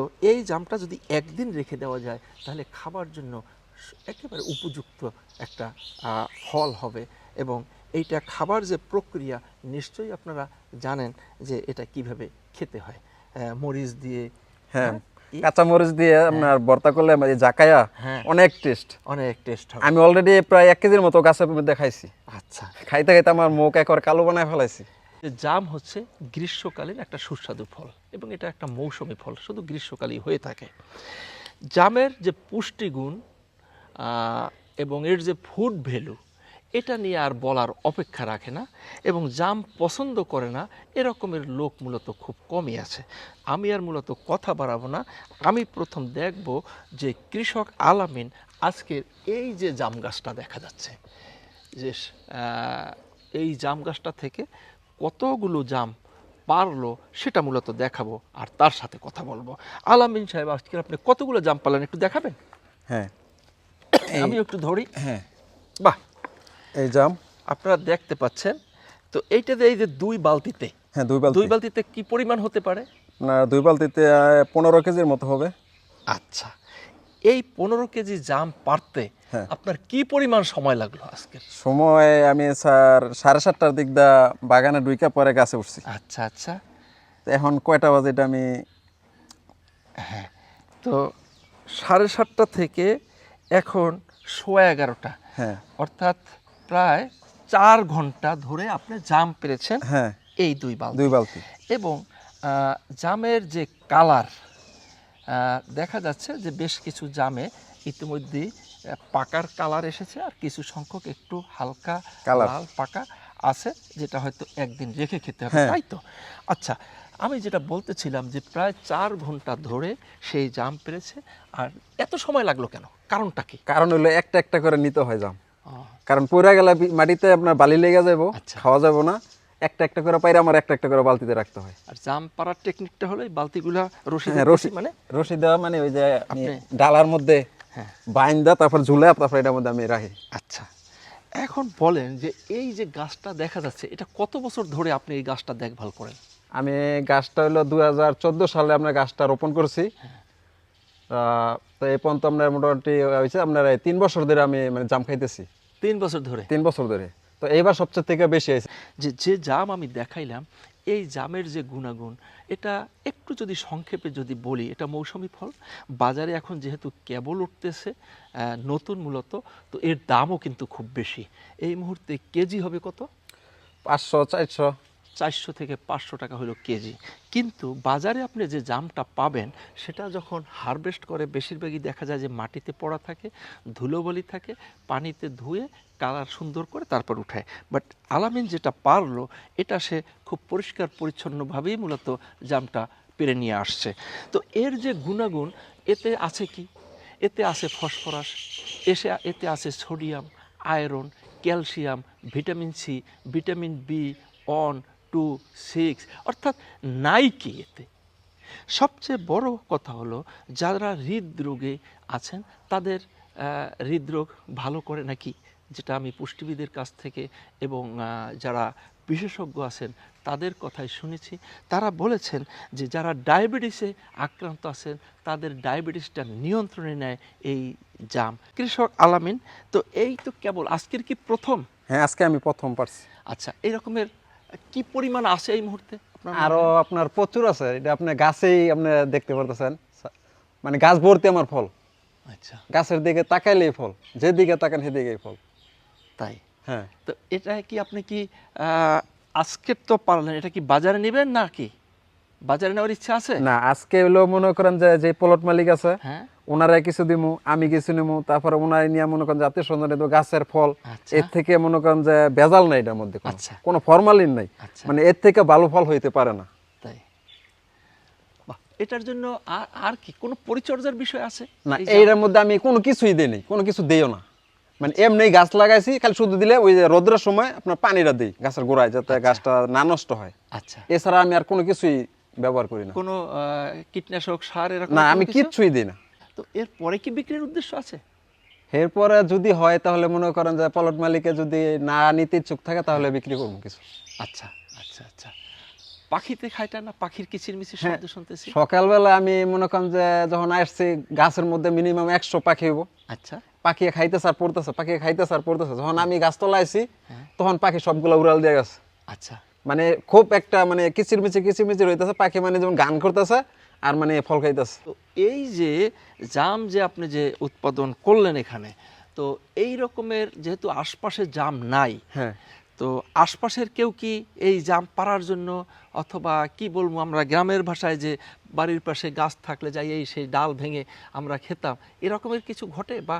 তো এই জামটা যদি একদিন রেখে দেওয়া যায় তাহলে খাবার জন্য একেবারে উপযুক্ত একটা ফল হবে এবং এইটা খাবার যে প্রক্রিয়া নিশ্চয়ই আপনারা জানেন যে এটা কীভাবে খেতে হয়। মরিচ দিয়ে হ্যাঁ এই কাঁচা মরিচ দিয়ে আপনার ভর্তা করলে মানে জাকায়া হ্যাঁ। অনেক টেস্ট। অনেক টেস্ট হবে। আমি অলরেডি প্রায় এক কেজির মতো গাছের মধ্যে খাইছি আচ্ছা। খাইতে খাইতে আমার মুখ একবার কালো বানায় ফেলাইছি। জাম হচ্ছে গ্রীষ্মকালীন একটা সুস্বাদু ফল এবং এটা একটা মৌসুমী ফল, শুধু গ্রীষ্মকালেই হয়ে থাকে। জামের যে পুষ্টিগুণ এবং এর যে ফুড ভ্যালু এটা নিয়ে আর বলার অপেক্ষা রাখে না এবং জাম পছন্দ করে না, এরকমের লোক মূলত খুব কমই আছে। আমি আর মূলত কথা বাড়াবো না। আমি প্রথম দেখব যে কৃষক আলামিন আজকের এই যে জাম গাছটা দেখা যাচ্ছে। যে এই জাম গাছটা থেকে কতগুলো জাম পারল সেটা মূলত দেখাবো আর তার সাথে কথা বলব। আলামিন সাহেব আজকে আপনি কতগুলো জাম পারলেন একটু দেখাবেন? হ্যাঁ। আমি একটু ধরি। হ্যাঁ। বাহ। এই জাম। আপনারা দেখতে পাচ্ছেন তো এইটাতে এই যে দুই বালতিতে হ্যাঁ দুই বালতি। দুই বালতিতে কি পরিমাণ হতে পারে? আপনার দুই বালতিতে পনেরো কেজির মতো হবে। আচ্ছা। এই পনেরো কেজি জাম পারতে। আপনার কি পরিমাণ সময় লাগল আজকে সময় আমি স্যার সাড়ে সাতটার দিক দা বাগানে ডুইকা পরে গাছে উঠছি। আচ্ছা আচ্ছা। এখন কয়টা বাজে এটা আমি হ্যাঁ তো সাড়ে সাতটা থেকে এখন সোয়া এগারোটা। হ্যাঁ। অর্থাৎ প্রায় চার ঘণ্টা ধরে আপনি জাম পেরেছেন হ্যাঁ। এই দুই বাল দুই বালতি। এবং জামের যে কালার দেখা যাচ্ছে যে বেশ কিছু জামে ইতিমধ্যেই আহ, পাকার কালার এসেছে আর কিছু সংখ্যক একটু হালকা। লাল পাকা আছে যেটা হয়তো একদিন রেখে খেতে হবে হ্যাঁ। তাই তো? আচ্ছা আমি যেটা বলতেছিলাম যে প্রায় চার ঘণ্টা ধরে সেই জাম পেরেছে আর এত সময় লাগল কেন? কারণটা কি? কারণ হলো একটা একটা করে নিতে হয় জাম। কারণ পড়ে গেলে মাটিতে আপনার বালি লেগে যাব আচ্ছা। খাওয়া যাব না একটা একটা করে পাইরে আমার একটা একটা করে বালতিতে রাখতে হয়। আর জাম পাড়ার টেকনিকটা হলো বালতিগুলা রশি হ্যাঁ রশি রশি মানে? রশি দেওয়া মানে ওই যে ডালার মধ্যে হ্যাঁ। বাইন্দা তারপর ঝুলে তারপর এটার মধ্যে আমি রাখি। আচ্ছা। এখন বলেন যে এই যে গাছটা দেখা যাচ্ছে এটা কত বছর ধরে আপনি এই গাছটা দেখভাল করেন? আমি গাছটা হলো দু হাজার চোদ্দ সালে আমরা গাছটা রোপণ করেছি। আহ, তো এই পর্যন্ত আপনার মোটামুটি হয়েছে আপনার তিন বছর ধরে আমি মানে জাম খাইতেছি। তিন বছর ধরে? তিন বছর ধরে। তো এইবার সবচেয়ে থেকে বেশি আছে যে যে জাম আমি দেখাইলাম এই জামের যে গুণাগুণ এটা একটু যদি সংক্ষেপে যদি বলি এটা মৌসুমি ফল। বাজারে এখন যেহেতু কেবল উঠতেছে নতুন মূলত তো এর দামও কিন্তু খুব বেশি। এই মুহূর্তে কেজি হবে কত? পাঁচশো চারশো। চারশো থেকে পাঁচশো টাকা হলো কেজি। কিন্তু বাজারে আপনি যে জামটা পাবেন, সেটা যখন হারভেস্ট করে, বেশিরভাগই দেখা যায় যে মাটিতে পড়া থাকে, ধুলোবলি থাকে, পানিতে ধুয়ে কালার সুন্দর করে তারপর উঠায়। বাট আলামিন যেটা পারল, এটা সে খুব পরিষ্কার, পরিচ্ছন্নভাবেই মূলত জামটা পেরে নিয়ে আসছে। তো এর যে গুণাগুণ, এতে আছে কি? এতে আছে ফসফরাস, এসে, এতে আছে sodium, iron, calcium, vitamin C, vitamin B one two six অর্থাৎ নাই কি এতে। সবচেয়ে বড় কথা হলো যারা হৃদরোগে আছেন তাদের হৃদরোগ ভালো করে নাকি যেটা আমি পুষ্টিবিদের কাছ থেকে এবং যারা বিশেষজ্ঞ আছেন তাদের কথাই শুনেছি। তারা বলেছেন যে যারা ডায়াবেটিসে আক্রান্ত আছেন তাদের ডায়াবেটিসটা নিয়ন্ত্রণে নেয় এই জাম। কৃষক আলামিন তো এই তো কেবল আজকের কি প্রথম? হ্যাঁ আজকে আমি প্রথম পারছি। আচ্ছা এই রকমের কি পরিমাণ আছে এই মুহূর্তে আরও আপনার প্রচুর আছে। এটা আপনি গাছেই আপনি দেখতে পারতেছেন। মানে গাছ ভর্তি আমার ফল। আচ্ছা। গাছের দিকে তাকাইলেই ফল। যেদিকে তাকান সেদিকেই ফল। তাই? হ্যাঁ। তো এটা কি আপনি কি আজকের আজকে তো পারলেন এটা কি বাজারে নেবেন না কি বাজারে নেওয়ার ইচ্ছা আছে? না আজকে হলো মনে করেন যে যে প্লট মালিক আছে হ্যাঁ। ওনারাই কিছু দিমু আমি কিছু নিমু তারপরে ওনারাই নিয়ে মনে করেন যে আত্মীয় স্বজন গাছের ফল আচ্ছা। এর থেকে মনে করেন যে বেজাল নাই এটার মধ্যে কোনো। আচ্ছা। ফরমালিন নাই। আচ্ছা। মানে এর থেকে ভালো ফল হইতে পারে না। তাই। এটার জন্য আর আর কি কোনো পরিচর্যার বিষয় আছে? না এই এইটার মধ্যে আমি কোনো কিছুই দিই নাই কোনো কিছু দিও না। মানে এমনি গাছ লাগাইছি খালি শুধু দিলে ওই যে রোদ্রের সময় আপনার পানিটা দিই গাছের গোড়ায় যাতে গাছটা না নষ্ট হয়। আচ্ছা। এছাড়া আমি আর কোনো কিছুই ব্যবহার করি না। কোনো কীটনাশক সার এরকম না আমি? কিচ্ছুই দিই না। তো এর পরে কি বিক্রির উদ্দেশ্য আছে? এরপরে যদি হয় তাহলে মনে করেন যে প্লট মালিকে যদি না নিতে ইচ্ছুক থাকে তাহলে বিক্রি করব কিছু। আচ্ছা আচ্ছা আচ্ছা। পাখিতে খাইটা না পাখির কিচিরমিচির হ্যাঁ। শব্দ শুনতেছি? সকালবেলা আমি মনে করেন যে যখন আসছি গাছের মধ্যে মিনিমাম একশো পাখি হইব। আচ্ছা। পাখি খাইতেছে আর পড়তেছে পাখি খাইতেছে আর পড়তেছে। যখন আমি গাছতলা আইছি হ্যাঁ। তখন পাখি সবগুলো উড়াল দিয়ে গেছে। আচ্ছা। মানে খুব একটা মানে কিচিরমিচির কিচিরমিচির হইতেছে পাখি মানে যেমন গান করতেছে আর মানে ফল খাইতেছে। তো এই যে জাম যে আপনি যে উৎপাদন করলেন এখানে তো এই রকমের যেহেতু আশপাশে জাম নাই হ্যাঁ। তো আশপাশের কেউ কি এই জাম পাড়ার জন্য অথবা কি বলব আমরা গ্রামের ভাষায় যে বাড়ির পাশে গাছ থাকলে যাই এই সেই ডাল ভেঙে আমরা খেতাম এরকমের কিছু ঘটে বা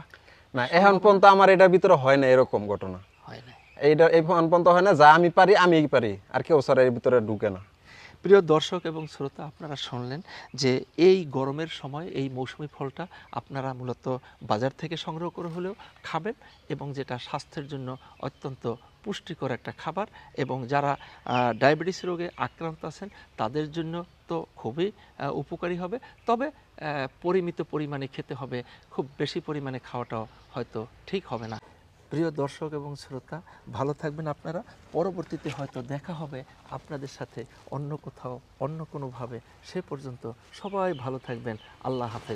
না এখন পর্যন্ত আমার এটার ভিতরে হয় না এরকম ঘটনা। হয় না এইটা এই পর্যন্ত হয় না, যা আমি পারি, আমিই পারি। আর কেউ স্যার এর ভিতরে ঢুকে না। প্রিয় দর্শক এবং শ্রোতা, আপনারা শুনলেন যে এই গরমের সময়, এই মৌসুমি ফলটা আপনারা মূলত বাজার থেকে সংগ্রহ করে হলেও খাবেন এবং যেটা স্বাস্থ্যের জন্য অত্যন্ত পুষ্টিকর একটা খাবার এবং যারা ডায়াবেটিস রোগে আক্রান্ত আছেন, তাদের জন্য তো খুবই উপকারী হবে। তবে পরিমিত পরিমাণে খেতে হবে, খুব বেশি পরিমাণে খাওয়াটাও হয়তো ঠিক হবে না। প্রিয় দর্শক এবং শ্রোতা, ভালো থাকবেন আপনারা। পরবর্তীতে হয়তো দেখা হবে আপনাদের সাথে অন্য কোথাও, অন্য কোনোভাবে। সে পর্যন্ত সবাই ভালো থাকবেন। আল্লাহ হাফেজ।